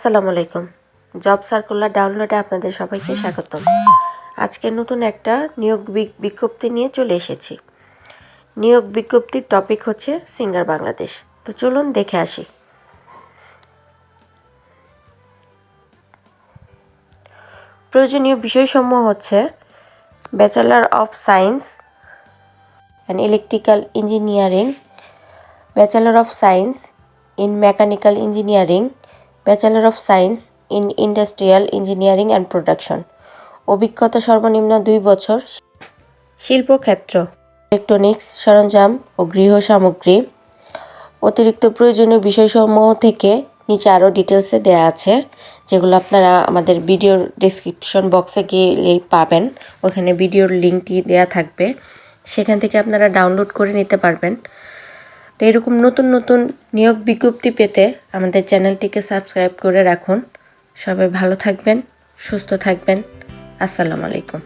আসসালামু আলাইকুম। Job circular ডাউনলোডে আপনাদের সবাইকে স্বাগতম। আজকে নতুন একটা নিয়োগ বিজ্ঞপ্তি নিয়ে চলে এসেছি। নিয়োগ বিজ্ঞপ্তির টপিক হচ্ছে সিঙ্গার বাংলাদেশ। তো চলুন দেখে আসি। প্রয়োজনীয় বিষয়সমূহ হচ্ছে bachelor of science and electrical engineering bachelor of science in mechanical engineering bachelor of science in industrial engineering and production অভিজ্ঞতা সর্বনিম্ন দুই বছর। শিল্পক্ষেত্র। ইলেকট্রনিক্স সরঞ্জাম ও গৃহ সামগ্রী। অতিরিক্ত প্রয়োজনীয় বিষয়সমূহ থেকে নিচে আরও ডিটেলসে দেওয়া আছে, যেগুলো আপনারা আমাদের ভিডিওর ডিসক্রিপশন বক্সে গেলেই পাবেন। ওখানে ভিডিওর লিঙ্কটি দেওয়া থাকবে। সেখান থেকে আপনারা ডাউনলোড করে নিতে পারবেন। তো এরকম নতুন নতুন নিয়োগ বিজ্ঞপ্তি পেতে আমাদের চ্যানেলটিকে সাবস্ক্রাইব করে রাখুন। সবাই ভালো থাকবেন, সুস্থ থাকবেন। আসসালামু আলাইকুম।